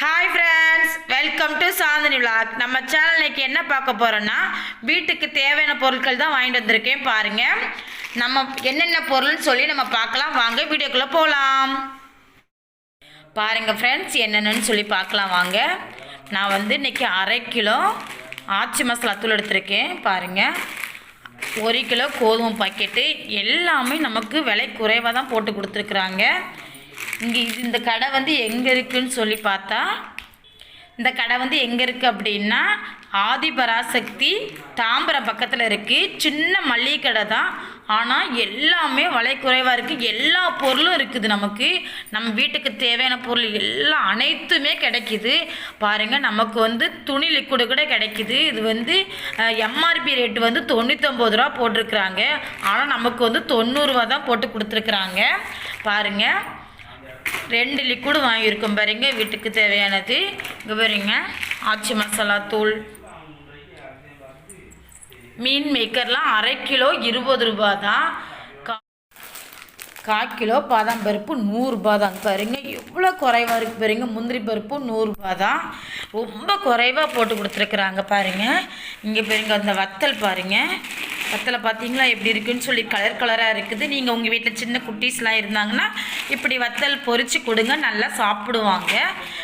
Hi friends welcome to Chandini vlog நம்ம channel இன்னைக்கு என்ன பார்க்க போகிறோன்னா வீட்டுக்கு தேவையான பொருட்கள் தான் வாங்கிட்டு வந்திருக்கேன் பாருங்கள் நம்ம என்னென்ன பொருள்னு சொல்லி நம்ம பார்க்கலாம். வாங்க வீடியோக்குள்ளே போகலாம் பாருங்கள் ஃப்ரெண்ட்ஸ் என்னென்னு சொல்லி பார்க்கலாம் வாங்க. நான் வந்து இன்றைக்கி அரை கிலோ ஆச்சி மசாலா தூள் எடுத்திருக்கேன் பாருங்கள் ஒரு கிலோ கோதுமை பாக்கெட்டு. எல்லாமே நமக்கு விலை குறைவாக தான் போட்டு கொடுத்துருக்குறாங்க. இங்கே இது இந்த கடை வந்து எங்கே இருக்குன்னு சொல்லி பார்த்தா இந்த கடை வந்து எங்கே இருக்குது அப்படின்னா ஆதிபராசக்தி தாம்பரம் பக்கத்தில் இருக்குது சின்ன மளிகை கடை தான். ஆனால் எல்லாமே விலை குறைவாக இருக்குது எல்லா பொருளும் இருக்குது நமக்கு. நம்ம வீட்டுக்கு தேவையான பொருள் எல்லாம் அனைத்துமே கிடைக்குது. பாருங்கள் நமக்கு வந்து துணி லிக்விடு கூட கிடைக்குது. இது வந்து எம்ஆர்பி ரேட்டு வந்து தொண்ணூற்றொம்பது ரூபா போட்டிருக்கிறாங்க. ஆனால் நமக்கு வந்து தொண்ணூறுரூவா தான் போட்டு கொடுத்துருக்குறாங்க. பாருங்கள் ரெண்டு லிக்விடு வாங்கியிருக்கோம் பாருங்க வீட்டுக்கு தேவையானது. இங்கே பாருங்க ஆச்சி மசாலா தூள். மீன் மேக்கர்லாம் அரை கிலோ இருபது ரூபா தான் கா- கால் கிலோ பாதாம் பருப்பு நூறுரூபா தான் பாருங்க எவ்வளோ குறைவாக இருக்குது பாருங்க முந்திரி பருப்பு நூறுரூபா தான் ரொம்ப குறைவாக போட்டு கொடுத்துருக்குறாங்க பாருங்கள் இங்கே பாருங்க அந்த வத்தல் பாருங்க. வத்தலை பார்த்தீங்களா எப்படி இருக்குன்னு சொல்லி கலர் கலராக இருக்குது. நீங்கள் உங்கள் வீட்டில் சின்ன குட்டீஸ்லாம் இருந்தாங்கன்னா இப்படி வத்தல் பொறிச்சு கொடுங்க. நல்லா சாப்பிடுவாங்க.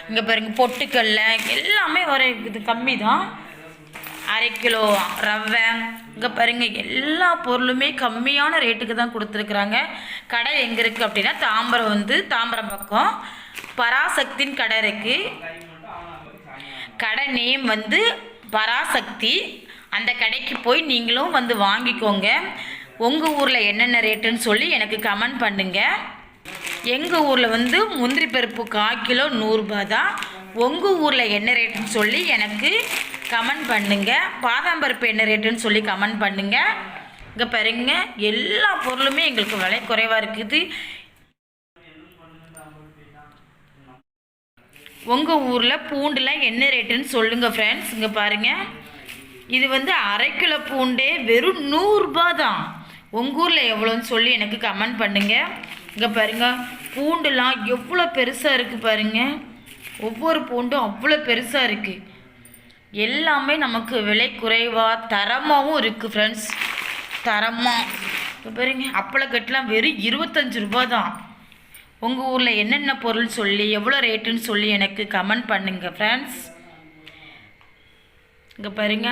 இங்கே பாருங்க பொட்டுக்கல்ல எல்லாமே ஒரு இது கம்மி தான் அரை கிலோ ரவை இங்கே பாருங்க எல்லா பொருளுமே கம்மியான ரேட்டுக்கு தான் கொடுத்துருக்குறாங்க. கடை எங்கே இருக்குது அப்படின்னா தாம்பரம் வந்து தாம்பரம் பக்கம். பராசக்தின்னு கடை இருக்குது கடை நேம் வந்து பராசக்தி. அந்த கடைக்கு போய் நீங்களும் வந்து வாங்கிக்கோங்க. உங்கள் ஊரில் என்னென்ன ரேட்டுன்னு சொல்லி எனக்கு கமெண்ட் பண்ணுங்கள் எங்கள் ஊரில் வந்து முந்திரி பருப்பு கால் கிலோ நூறுரூபா தான். உங்கள் ஊரில் என்ன ரேட்டுன்னு சொல்லி எனக்கு கமெண்ட் பண்ணுங்கள் பாதாம் பருப்பு என்ன ரேட்டுன்னு சொல்லி கமெண்ட் பண்ணுங்கள் இங்கே பாருங்க எல்லா பொருளுமே எங்களுக்கு விலை குறைவாக இருக்குது. உங்கள் ஊரில் பூண்டுலாம் என்ன ரேட்டுன்னு சொல்லுங்கள் ஃப்ரெண்ட்ஸ் இங்கே பாருங்கள் இது வந்து அரை கிலோ பூண்டே வெறும் நூறுரூபா தான். உங்கள் ஊரில் எவ்வளோன்னு சொல்லி எனக்கு கமெண்ட் பண்ணுங்கள் இங்கே பாருங்கள் பூண்டுலாம் எவ்வளோ பெருசாக இருக்குது பாருங்கள் ஒவ்வொரு பூண்டும் அவ்வளோ பெருசாக இருக்குது எல்லாமே நமக்கு விலை குறைவாக தரமாகவும் இருக்குது ஃப்ரெண்ட்ஸ் தரமாக இப்போ பாருங்க அப்பளக்கட்டுலாம் வெறும் இருபத்தஞ்சு ரூபா தான். உங்கள் ஊரில் என்னென்ன பொருள் சொல்லி எவ்வளோ ரேட்டுன்னு சொல்லி எனக்கு கமெண்ட் பண்ணுங்கள் ஃப்ரெண்ட்ஸ் இங்கே பாருங்க.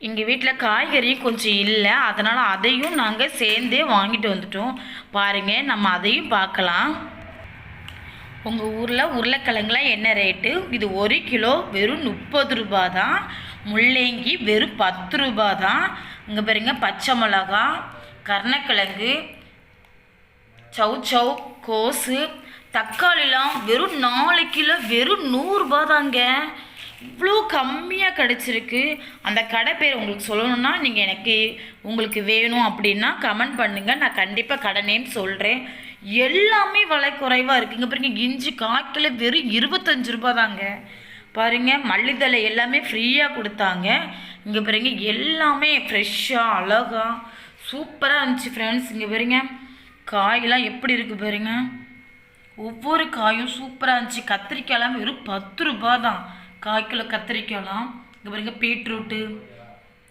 எங்கள் வீட்டில் காய்கறியும் கொஞ்சம் இல்லை. அதனால் அதையும் நாங்கள் சேர்ந்தே வாங்கிட்டு வந்துட்டோம். பாருங்கள் நம்ம அதையும் பார்க்கலாம். உங்கள் ஊரில் உருளைக்கிழங்குலாம் என்ன ரேட்டு? இது ஒரு கிலோ வெறும் முப்பது ரூபா தான் முள்ளங்கி வெறும் பத்து ரூபா தான் இங்கே பாருங்க பச்சை மிளகா கருணக்கிழங்கு சவு சவு கோஸு தக்காளிலாம் வெறும் நாலு கிலோ வெறும் நூறுரூபா தாங்க இவ்வளோ கம்மியாக கிடச்சிருக்கு. அந்த கடை பேர் உங்களுக்கு சொல்லணும்னா நீங்கள் எனக்கு உங்களுக்கு வேணும் அப்படின்னா கமெண்ட் பண்ணுங்கள் நான் கண்டிப்பாக கடை நேம் சொல்கிறேன் எல்லாமே விலை குறைவாக இருக்குங்க. பாருங்க இஞ்சி காய்க்கில் வெறும் இருபத்தஞ்சு ரூபா தாங்க. பாருங்கள் மல்லித்தலை எல்லாமே ஃப்ரீயாக கொடுத்தாங்க. இங்கே பாருங்க எல்லாமே ஃப்ரெஷ்ஷாக அழகா சூப்பராக இருந்துச்சு ஃப்ரெண்ட்ஸ் இங்கே பாருங்க காயெல்லாம் எப்படி இருக்குது பாருங்க. ஒவ்வொரு காயும் சூப்பராக இருந்துச்சு. கத்திரிக்காயெல்லாம் வெறும் பத்து ரூபா தான். காய்க்குள்ள கத்திரிக்காய்லாம் இங்கே பாருங்க பீட்ரூட்டு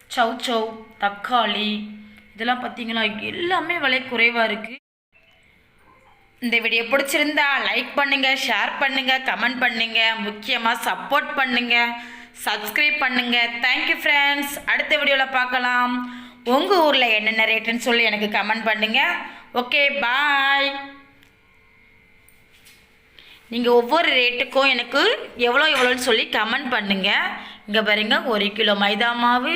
சவ் சவ் தக்காளி இதெல்லாம் பார்த்தீங்களா எல்லாமே விலை குறைவாக இருக்குது இந்த வீடியோ பிடிச்சிருந்தா லைக் பண்ணுங்கள் ஷேர் பண்ணுங்கள் கமெண்ட் பண்ணுங்கள் முக்கியமாக சப்போர்ட் பண்ணுங்கள் சப்ஸ்கிரைப் பண்ணுங்கள் தேங்க்யூ ஃப்ரெண்ட்ஸ் அடுத்த வீடியோவில் பார்க்கலாம். உங்கள் ஊரில் என்னென்ன ரேட்டுன்னு சொல்லி எனக்கு கமெண்ட் பண்ணுங்கள் ஓகே பாய் நீங்கள் ஒவ்வொரு ரேட்டுக்கும் எனக்கு எவ்வளோ எவ்வளோன்னு சொல்லி கமெண்ட் பண்ணுங்கள் இங்கே பாருங்க ஒரு கிலோ மைதா மாவு